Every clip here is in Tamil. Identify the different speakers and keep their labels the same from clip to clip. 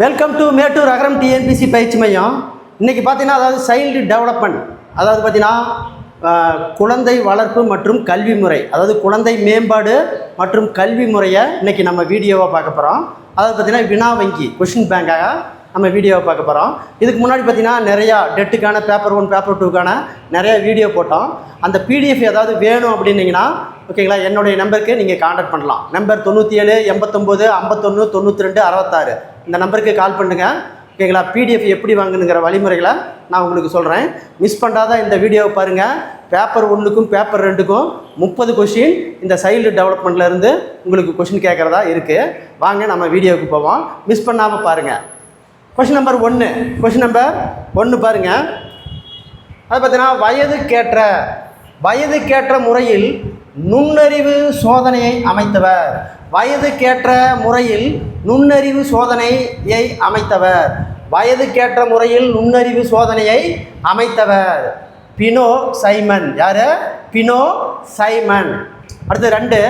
Speaker 1: Welcome to Mettur Agaram TNPSC பயிற்சி மையம் இன்றைக்கி பார்த்தீங்கன்னா அதாவது சைல்டு டெவலப்மெண்ட் அதாவது பார்த்தீங்கன்னா குழந்தை வளர்ப்பு மற்றும் கல்வி முறை அதாவது குழந்தை மேம்பாடு மற்றும் கல்வி முறையை இன்றைக்கி நம்ம வீடியோவாக பார்க்க போகிறோம் அதாவது பார்த்தீங்கன்னா வினா வங்கி கொஷின் பேங்காக நம்ம வீடியோவை பார்க்க போகிறோம் இதுக்கு முன்னாடி பார்த்தீங்கன்னா நிறையா டெட்டுக்கான பேப்பர் ஒன் பேப்பர் டூக்கான நிறைய வீடியோ போட்டோம். அந்த பிடிஎஃப் ஏதாவது வேணும் அப்படின்னீங்கன்னா ஓகேங்களா என்னுடைய நம்பருக்கு நீங்கள் காண்டாக்ட் பண்ணலாம். நம்பர் தொண்ணூற்றி ஏழு எண்பத்தொம்போது ஐம்பத்தொன்று தொண்ணூற்றி ரெண்டு அறுபத்தாறு இந்த நம்பருக்கு கால் பண்ணுங்கள் ஓகேங்களா பிடிஎஃப் எப்படி வாங்கணுங்கிற வழிமுறைகளை நான் உங்களுக்கு சொல்கிறேன் மிஸ் பண்ணாத இந்த வீடியோவை பாருங்கள் பேப்பர் ஒன்றுக்கும் பேப்பர் ரெண்டுக்கும் முப்பது கொஷின் இந்த சைல்டு டெவலப்மெண்ட்லேருந்து உங்களுக்கு கொஷின் கேட்குறதா இருக்குது வாங்க நம்ம வீடியோவுக்கு போவோம். மிஸ் பண்ணாமல் பாருங்கள் கொஷின் நம்பர் ஒன்று கொஷின் நம்பர் ஒன்று பாருங்கள் அது பார்த்தீங்கன்னா வயதுக்கேற்ற வயதுக்கேற்ற முறையில் நுண்ணறிவு சோதனையை அமைத்தவர். வயதுக்கேற்ற முறையில் நுண்ணறிவு சோதனையை அமைத்தவர். வயதுக்கேற்ற முறையில் நுண்ணறிவு சோதனையை அமைத்தவர். Binet Simon. யார்? Binet Simon. அடுத்து ரெண்டு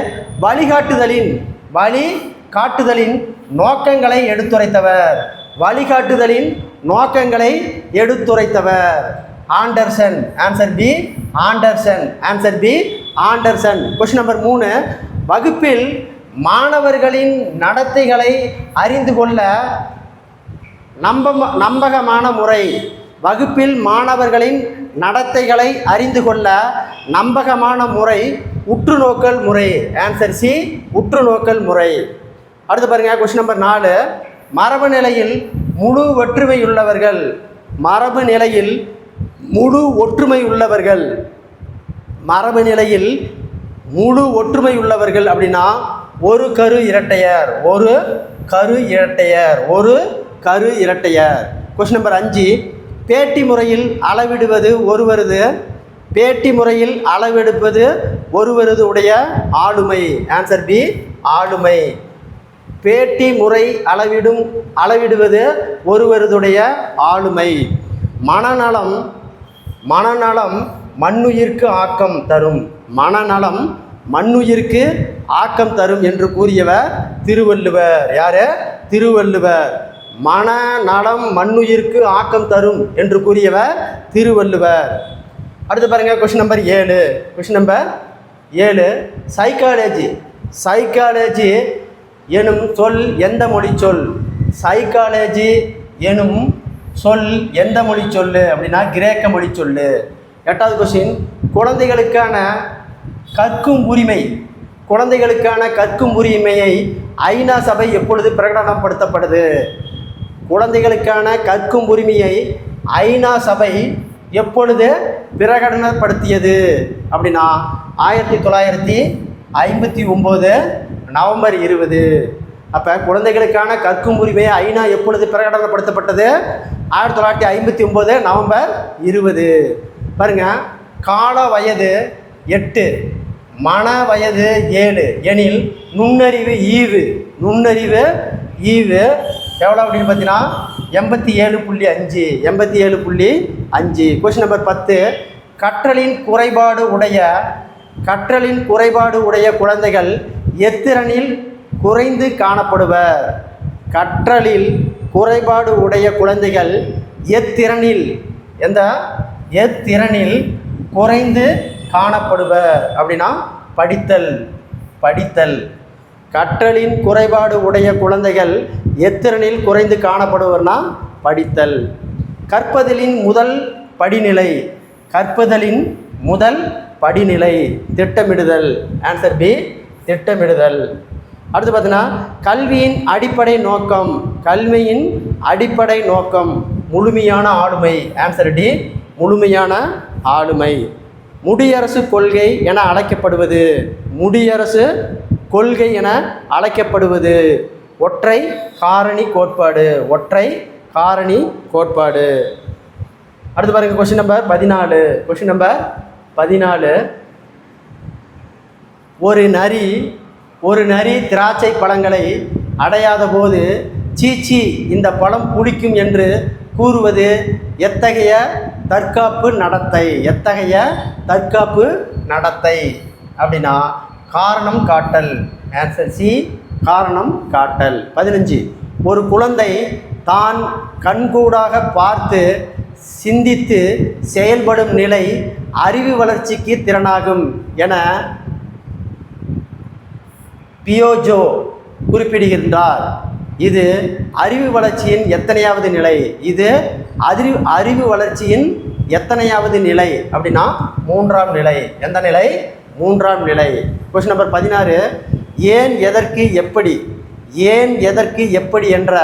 Speaker 1: வழிகாட்டுதலின் வழி காட்டுதலின் நோக்கங்களை எடுத்துரைத்தவர். வழிகாட்டுதலின் நோக்கங்களை எடுத்துரைத்தவர். Anderson. Answer B Anderson. Answer B Anderson. Question number மூணு வகுப்பில் மாணவர்களின் நடத்தைகளை அறிந்து கொள்ள நம்ப நம்பகமான முறை. வகுப்பில் மாணவர்களின் நடத்தைகளை அறிந்து கொள்ள நம்பகமான முறை உற்றுநோக்கல் முறை. ஆன்சர் சி உற்றுநோக்கல் முறை. அடுத்து பாருங்க கொஸ்டின் நம்பர் நாலு. மரபு நிலையில் முழு ஒற்றுமை உள்ளவர்கள் மரபு நிலையில் முழு ஒற்றுமை உள்ளவர்கள். மரபு நிலையில் முழு ஒற்றுமை உள்ளவர்கள் அப்படின்னா ஒரு கரு இரட்டையர் ஒரு கரு இரட்டையர் ஒரு கரு இரட்டையர். கொஸ்டின் நம்பர் அஞ்சு பேட்டி முறையில் அளவிடுவது ஒருவரது பேட்டி முறையில் அளவெடுப்பது ஒருவரது உடைய ஆளுமை. ஆன்சர் பி ஆளுமை. பேட்டி முறை அளவிடும் அளவிடுவது ஒருவருடைய ஆளுமை. மனநலம் மனநலம் மண்ணுயிர்க்கு ஆக்கம் தரும். மனநலம் மண்ணுயிர்க்கு ஆக்கம் தரும் என்று கூறியவர் திருவள்ளுவர். யாரு? திருவள்ளுவர். மனநலம் மண்ணுயிர்க்கு ஆக்கம் தரும் என்று கூறியவர் திருவள்ளுவர். அடுத்து பாருங்க கொஸ்டின் நம்பர் ஏழு. கொஸ்டின் நம்பர் ஏழு. சைக்காலஜி சைக்காலஜி எனும் சொல் எந்த மொழி சொல்? சைக்காலஜி எனும் சொல் எந்த மொழி சொல் அப்படின்னா கிரேக்க மொழி சொல் எட்டாவது கொஸ்டின் குழந்தைகளுக்கான கற்கும் உரிமை. குழந்தைகளுக்கான கற்கும் உரிமையை ஐநா சபை எப்பொழுது பிரகடனப்படுத்தப்படுது? குழந்தைகளுக்கான கற்கும் உரிமையை ஐநா சபை எப்பொழுது பிரகடனப்படுத்தியது? அப்படின்னா ஆயிரத்தி தொள்ளாயிரத்தி ஐம்பத்தி ஒம்பது நவம்பர் இருபது. அப்போ குழந்தைகளுக்கான கற்கும் உரிமை ஐநா எப்பொழுது பிரகடனப்படுத்தப்பட்டது? ஆயிரத்தி தொள்ளாயிரத்தி ஐம்பத்தி ஒம்பது நவம்பர் இருபது. பாருங்க கால வயது எட்டு மன வயது ஏழு எனில் நுண்ணறிவு ஈவு நுண்ணறிவு ஈவு எவ்வளோ அப்படின்னு பார்த்தீங்கன்னா எண்பத்தி ஏழு புள்ளி அஞ்சு எண்பத்தி ஏழு புள்ளி அஞ்சு. கொஸ்டின் நம்பர் பத்து கற்றலின் குறைபாடு உடைய கற்றலின் குறைபாடு உடைய குழந்தைகள் எத்திறனில் குறைந்து காணப்படுவர். கற்றலில் குறைபாடு உடைய குழந்தைகள் எத்திறனில் எந்த? எத்திறனில் குறைந்து காணப்படுவர் அப்படின்னா படித்தல் படித்தல். கற்றலின் குறைபாடு உடைய குழந்தைகள் எத்திறனில் குறைந்து காணப்படுவர்னா படித்தல். கற்பதிலின் முதல் படிநிலை கற்பதலின் முதல் படிநிலை திட்டமிடுதல். ஆன்சர் பி திட்டமிடுதல். அடுத்து பார்த்தீங்கன்னா கல்வியின் அடிப்படை நோக்கம் கல்வியின் அடிப்படை நோக்கம் முழுமையான ஆளுமை. ஆன்சர் டி முழுமையான ஆளுமை. முடியரசு கொள்கை என அழைக்கப்படுவது. முடியரசு கொள்கை என அழைக்கப்படுவது. ஒற்றை காரணி கோட்பாடு ஒற்றை காரணி கோட்பாடு. அடுத்து பாருங்கள் கொஸ்டின் நம்பர் பதினாலு. கொஸ்டின் நம்பர் பதினாலு. ஒரு நரி ஒரு நரி திராட்சை பழங்களை அடையாத போது சீச்சி இந்த பழம் புளிக்கும் என்று கூறுவது எத்தகைய தற்காப்பு நடத்தை? எத்தகைய தற்காப்பு நடத்தை? அப்படின்னா காரணம் காட்டல். ஆன்சர் சி காரணம் காட்டல். பதினஞ்சு ஒரு குழந்தை தான் கண்கூடாக பார்த்து சிந்தித்து செயல்படும் நிலை அறிவு வளர்ச்சிக்கு திறனாகும் என பியோஜோ குறிப்பிடுகின்றார். இது அறிவு வளர்ச்சியின் எத்தனையாவது நிலை? இது அறிவு அறிவு வளர்ச்சியின் எத்தனையாவது நிலை? அப்படின்னா மூன்றாம் நிலை. எந்த நிலை? மூன்றாம் நிலை. கொஸ்டின் நம்பர் பதினாறு. ஏன் எதற்கு எப்படி? ஏன் எதற்கு எப்படி என்ற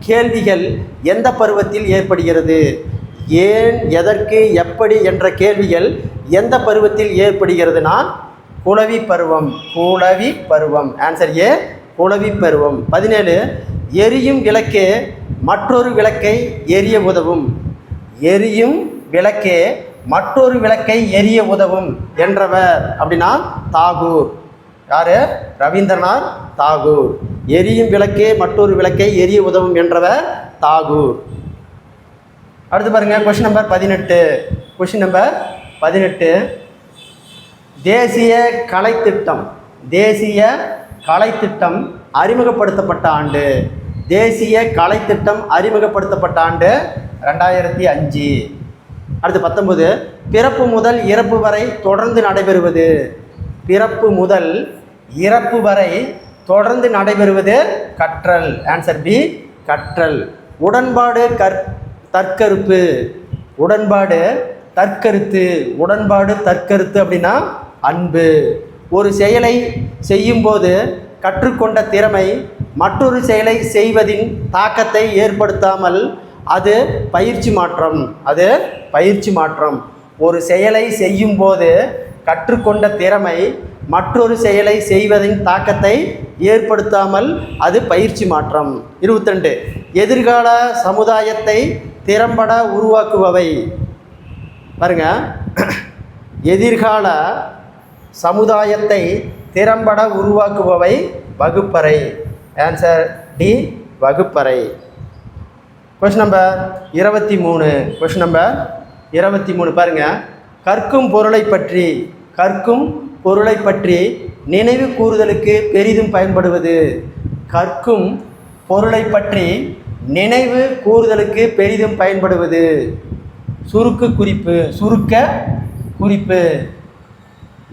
Speaker 1: கேள்விகள் எந்த பருவத்தில் ஏற்படுகிறது? ஏன் எதற்கு எப்படி என்ற கேள்விகள் எந்த பருவத்தில் ஏற்படுகிறதுனா குளவி பருவம் குளவி பருவம். ஆன்சர் ஏ குளவி பருவம். பதினேழு எரியும் விளக்கே மற்றொரு விளக்கை எரிய உதவும். எரியும் விளக்கே மற்றொரு விளக்கை எரிய உதவும் என்றவர். அப்படின்னா தாகூர். யாரு? ரவீந்திரநாத் தாகூர். எரியும் விளக்கே மற்றொரு விளக்கை எரிய உதவும் என்றவர் தாகூர். அடுத்து பாருங்க கொஷின் நம்பர் பதினெட்டு. கொஷின் நம்பர் பதினெட்டு. தேசிய கலைத்திட்டம் தேசிய கலைத்திட்டம் அறிமுகப்படுத்தப்பட்ட ஆண்டு. தேசிய கலைத்திட்டம் அறிமுகப்படுத்தப்பட்ட ஆண்டு ரெண்டாயிரத்தி அஞ்சு. அடுத்து பத்தொன்பது பிறப்பு முதல் இறப்பு வரை தொடர்ந்து நடைபெறுவது. பிறப்பு முதல் இறப்பு வரை தொடர்ந்து நடைபெறுவது கற்றல். ஆன்சர் பி கற்றல். உடன்பாடு கற் தற்கருப்பு. உடன்பாடு தற்கருத்து. உடன்பாடு தற்கருத்து அப்படின்னா அன்பு. ஒரு செயலை செய்யும்போது கற்றுக்கொண்ட திறமை மற்றொரு செயலை செய்வதின் தாக்கத்தை ஏற்படுத்தாமல் அது பயிற்சி மாற்றம். அது பயிற்சி மாற்றம். ஒரு செயலை செய்யும்போது கற்றுக்கொண்ட திறமை மற்றொரு செயலை செய்வதின் தாக்கத்தை ஏற்படுத்தாமல் அது பயிற்சி மாற்றம். இருபத்தெண்டு எதிர்கால சமுதாயத்தை திறம்பட உருவாக்குபவை. பாருங்க. எதிர்கால சமுதாயத்தை திறம்பட உருவாக்குபவை வகுப்பறை. ஆன்சர் டி வகுப்பறை. கொஸ்டின் நம்பர் இருபத்தி மூணு. கொஸ்டின் நம்பர் இருபத்தி மூணு. பாருங்கள் கற்கும் பொருளை பற்றி கற்கும் பொருளை பற்றி நினைவு கூறுதலுக்கு பெரிதும் பயன்படுவது. கற்கும் பொருளை பற்றி நினைவு கூறுதலுக்கு பெரிதும் பயன்படுவது. சுருக்கு குறிப்பு சுருக்க குறிப்பு.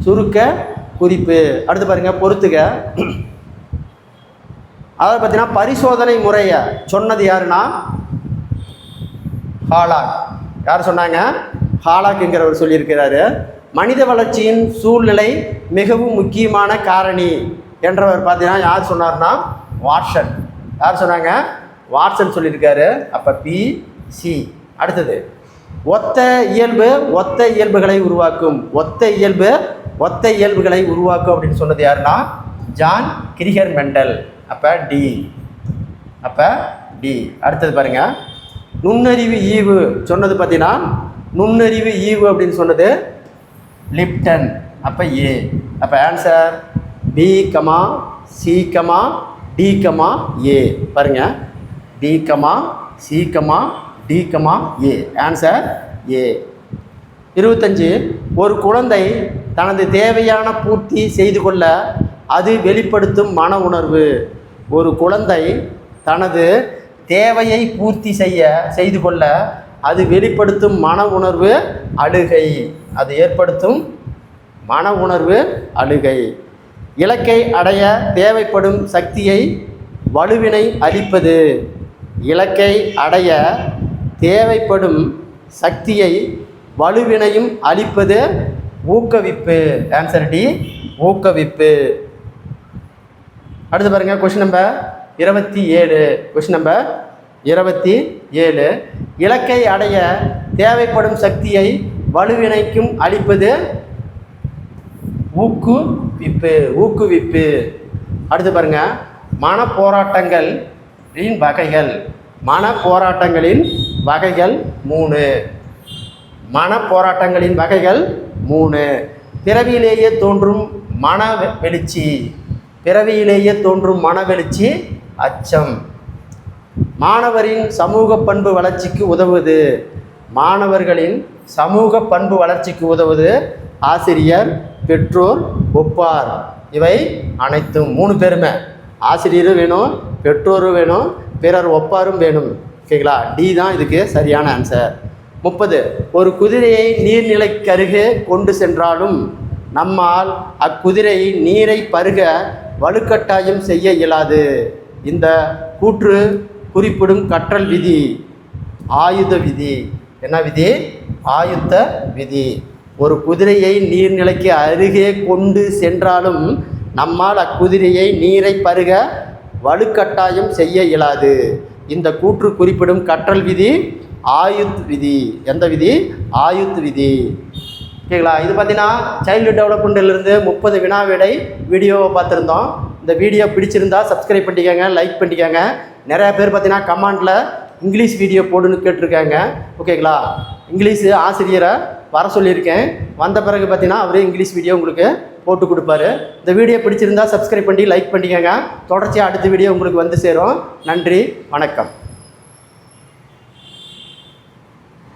Speaker 1: சுருக்க குறிப்பு. அடுத்து பாருங்க பொறுத்துக. அதாவது பார்த்தீங்கன்னா பரிசோதனை முறையை சொன்னது யாருன்னா? ஹாலாக். யார் சொன்னாங்க? ஹாலாக்குங்கிறவர் சொல்லியிருக்கிறாரு. மனித வளர்ச்சியின் சூழ்நிலை மிகவும் முக்கியமான காரணி என்றவர் பார்த்தீங்கன்னா யார் சொன்னார்னா? வாட்சன். யார் சொன்னாங்க? வாட்சன் சொல்லியிருக்காரு. அப்போ பி சி. அடுத்தது ஒத்த இயல்பு ஒத்த இயல்புகளை உருவாக்கும். ஒத்த இயல்பு ஒத்த இயல்புகளை உருவாக்கும் அப்படின்னு சொன்னது யாருன்னா? John Gregor Mendel. அப்போ டி. அப்போ டி. அடுத்தது பாருங்கள் நுண்ணறிவு ஈவு சொன்னது பார்த்தீங்கன்னா நுண்ணறிவு ஈவு அப்படின்னு சொன்னது லிப்டன். அப்போ ஏ. அப்போ answer B comma C comma D comma A பாருங்க. B comma C comma D comma A answer A இருபத்தஞ்சு ஒரு குழந்தை தனது தேவையான பூர்த்தி செய்து கொள்ள அது வெளிப்படுத்தும் மன உணர்வு. ஒரு குழந்தை தனது தேவையை பூர்த்தி செய்ய செய்து கொள்ள அது வெளிப்படுத்தும் மன உணர்வு அழுகை. அது ஏற்படுத்தும் மன உணர்வு அழுகை. இலக்கை அடைய தேவைப்படும் சக்தியை வலுவினை அளிப்பது. இலக்கை அடைய தேவைப்படும் சக்தியை வலுவினையும் அளிப்பது ஊக்குவிப்பு. ஆன்சர் டி ஊக்குவிப்பு. அடுத்து பாருங்க கொஷின் நம்பர் இருபத்தி ஏழு. கொஷின் நம்பர் இருபத்தி ஏழு. இலக்கை அடைய தேவைப்படும் சக்தியை வலுவினைக்கும் அளிப்பது ஊக்குவிப்பு ஊக்குவிப்பு. அடுத்து பாருங்க மன போராட்டங்களின் வகைகள். மன போராட்டங்களின் வகைகள் மூணு. மன போராட்டங்களின் வகைகள் மூணு. பிறவியிலேயே தோன்றும் மன வெளிச்சி. பிறவியிலேயே தோன்றும் மன வெளிச்சி அச்சம். மாணவரின் சமூக பண்பு வளர்ச்சிக்கு உதவுவது மாணவர்களின் சமூக பண்பு வளர்ச்சிக்கு உதவுவது ஆசிரியர் பெற்றோர் ஒப்பார். இவை அனைத்தும் மூணு பேருமே. ஆசிரியரும் வேணும் பெற்றோரும் வேணும் பிறர் ஒப்பாரும் வேணும். ஓகேங்களா? டி தான் இதுக்கு சரியான ஆன்சர் முப்பது. ஒரு குதிரையை நீர்நிலைக்கு அருகே கொண்டு சென்றாலும் நம்மால் அக்குதிரை நீரை பருக வலுக்கட்டாயம் செய்ய இயலாது. இந்த கூற்று குறிப்பிடும் கற்றல் விதி. ஆயுத விதி. என்ன விதி? ஆயுத்த விதி. ஒரு குதிரையை நீர்நிலைக்கு அருகே கொண்டு சென்றாலும் நம்மால் அக்குதிரையை நீரை பருக வலுக்கட்டாயம் செய்ய இயலாது. இந்த கூற்று குறிப்பிடும் கற்றல் விதி ஆயுத் விதி எந்த விதி? ஆயுத் விதி ஓகேங்களா இது பார்த்தீங்கன்னா சைல்டு டெவலப்மெண்ட்லேருந்து முப்பது வினா விடை வீடியோவை பார்த்துருந்தோம். இந்த வீடியோ பிடிச்சிருந்தா சப்ஸ்கிரைப் பண்ணிக்கோங்க லைக் பண்ணிக்கோங்க. நிறையா பேர் பார்த்தீங்கன்னா கமெண்டில் இங்கிலீஷ் வீடியோ போடுன்னு கேட்டிருக்காங்க. ஓகேங்களா? இங்கிலீஷ் ஆசிரியரை வர சொல்லியிருக்கேன். வந்த பிறகு பார்த்தீங்கன்னா அவரே இங்கிலீஷ் வீடியோ உங்களுக்கு போட்டு கொடுப்பாரு. இந்த வீடியோ பிடிச்சிருந்தா சப்ஸ்கிரைப் பண்ணி லைக் பண்ணிக்கோங்க. தொடர்ச்சியாக அடுத்த வீடியோ உங்களுக்கு வந்து சேரும். நன்றி வணக்கம்.